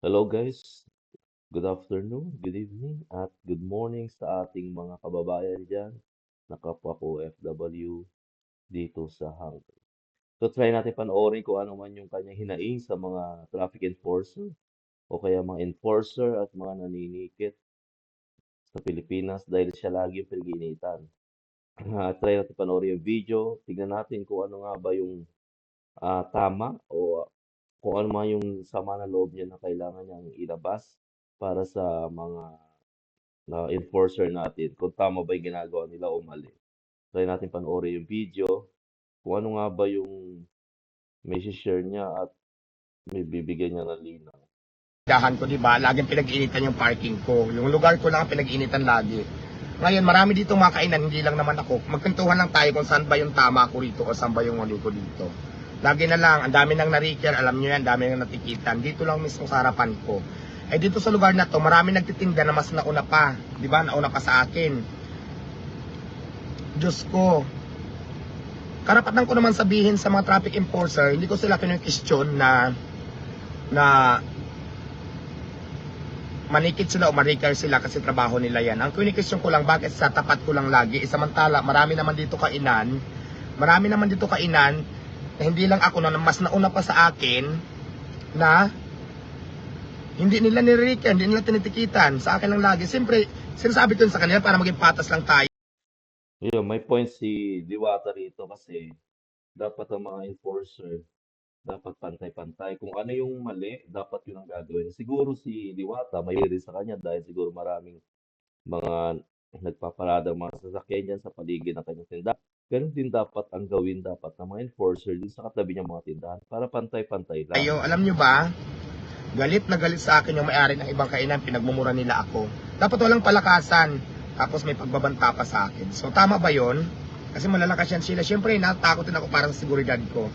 Hello guys, good afternoon, good evening, at good morning sa ating mga kababayan dyan na kapwa ko FW dito sa Hungary. So try natin panoorin kung ano man yung kanyang hinaing sa mga traffic enforcer o kaya mga enforcer at mga naninikit sa Pilipinas dahil siya lagi yung pinag-iinitan. Ah, try natin panoorin yung video, tignan natin kung ano nga ba yung ah, tama o kung ano man yung sama na loob niya na kailangan niyang ilabas para sa mga na enforcer natin kung tama ba yung ginagawa nila o mali. Try natin panoorin yung video kung ano nga ba yung may share niya at may bibigyan niya ng linaw. dahan ko, di ba? Laging pinag-initan yung parking ko. Yung lugar ko lang ang pinag-initan lagi. Ngayon, marami dito mga kainan, hindi lang naman ako. Magkwentuhan lang tayo kung saan ba yung tama ko rito o saan ba yung mali ko dito. Lagi na lang, ang dami nang na-reacher, alam nyo yan, dami nang natikitan. Dito lang mismo sa harapan ko. Eh dito sa lugar na to, marami nagtitinda na mas nauna pa. Di ba? Nauna pa sa akin. Diyos ko. Karapatan ko naman sabihin sa mga traffic enforcer, hindi ko sila kinukistyon na na manikit sila o marikar sila kasi trabaho nila yan. Ang communication ko lang, bakit sa tapat ko lang lagi, eh, samantala marami naman dito kainan, marami naman dito kainan, na hindi lang ako na mas nauna pa sa akin, na hindi nila niririkan, hindi nila tinitikitan, sa akin lang lagi. Siyempre, sinasabi ko sa kanila para maging patas lang tayo. Yun, may point si Diwata rito kasi dapat ang mga enforcer dapat pantay-pantay. Kung ano yung mali, dapat yun ang gagawin. Siguro si Diwata, may sa kanya dahil siguro maraming mga nagpaparadang mga sasakyan dyan sa paligid ng kanyang tindahan. Ganun din dapat ang gawin dapat ng mga enforcer din sa katabi ng mga tindahan para pantay-pantay lang. Ayo, alam nyo ba, galit na galit sa akin yung may-ari ng ibang kainan, pinagmumura nila ako. Dapat walang palakasan, tapos may pagbabanta pa sa akin. So tama ba yon? Kasi malalakas yan sila. Siyempre, natakot din ako para sa seguridad ko.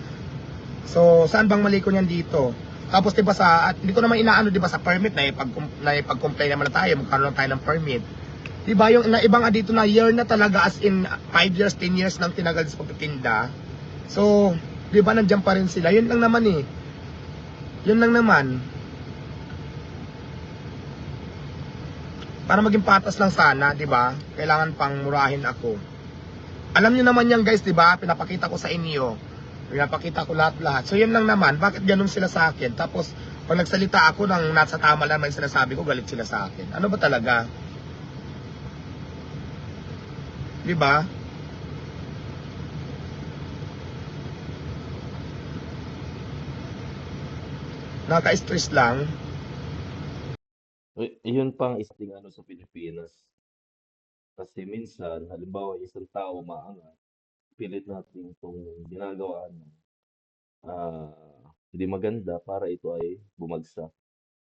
So, saan bang mali ko niyan dito? Tapos 'di ba sa at ko naman inaano 'di ba sa permit na ipag na ipag-complain naman na tayo, magkaroon lang tayo ng permit. 'Di ba yung na ibang dito na year na talaga as in 5 years, 10 years nang tinagal sa pagtitinda. So, 'di ba nandiyan pa rin sila? Yun lang naman eh. Yun lang naman. Para maging patas lang sana, 'di ba? Kailangan pang murahin ako. Alam niyo naman yan guys, 'di ba? Pinapakita ko sa inyo. Pinapakita ko lahat-lahat. So yun lang naman, bakit ganun sila sa akin? Tapos pag nagsalita ako ng nasa tama lang yung sinasabi ko, galit sila sa akin. Ano ba talaga? 'Di ba? Nakaka-stress lang. Y- yun pang isang ano sa Pilipinas. Kasi minsan, halimbawa, isang tao maangat, pilit natin itong ginagawa na ah, hindi maganda para ito ay bumagsak.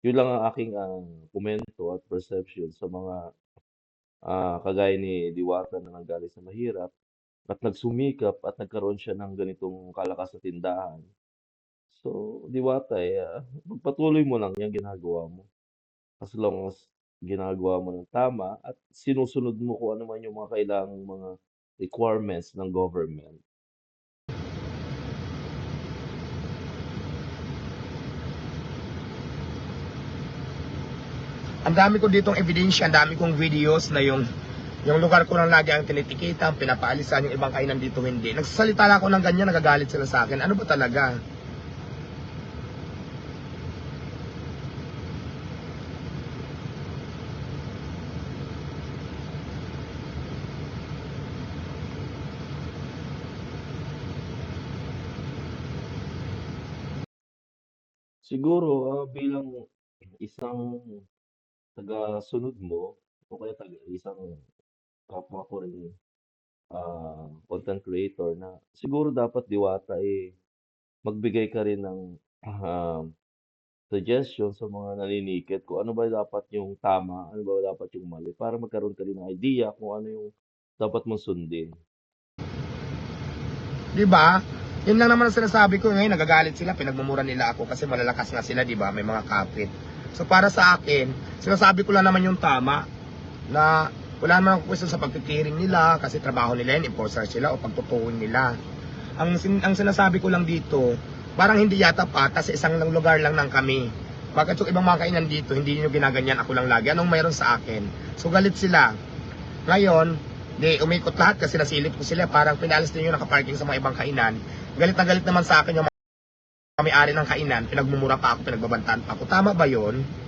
Yun lang ang aking ah, komento at perception sa mga ah, kagaya ni Diwata na nanggaling sa mahirap at nagsumikap at nagkaroon siya ng ganitong kalakas na tindahan. So, Diwata, eh, ah, pagpatuloy mo lang yung ginagawa mo. As long as ginagawa mo ng tama at sinusunod mo kung ano man yung mga kailangang mga requirements ng government. Ang dami ko ditong ebidensya, ang dami kong videos na yung yung lugar ko lang lagi ang tinitikitan, pinapaalisan yung ibang kainan dito hindi. Nagsasalita lang ako ng ganyan, nagagalit sila sa akin. Ano ba talaga? Siguro ah, bilang isang taga-sunod mo o kaya taga, isang kapwa ko rin ah, content creator na siguro dapat Diwata eh magbigay ka rin ng ah, suggestion sa mga naninikit kung ano ba dapat yung tama, ano ba dapat yung mali para magkaroon ka rin ng idea kung ano yung dapat mong sundin. 'Di ba? Yun lang naman ang sinasabi ko ngayon, nagagalit sila, pinagmumura nila ako kasi malalakas nga sila, 'di ba? May mga kapit. So para sa akin, sinasabi ko lang naman yung tama na wala naman ako question sa pagkikiring nila kasi trabaho nila yun, enforcer sila o pagtutuon nila. Ang, sin ang sinasabi ko lang dito, parang hindi yata patas sa isang lang lugar lang ng kami. Bakit yung ibang mga kainan dito, hindi nyo ginaganyan ako lang lagi. Anong mayroon sa akin? So galit sila. Ngayon, di umikot lahat kasi nasilip ko sila. Parang pinalis din yung nakaparking sa mga ibang kainan. Galit na galit naman sa akin yung may-ari ng kainan, pinagmumura pa ako, pinagbabantaan pa ako. Tama ba yon?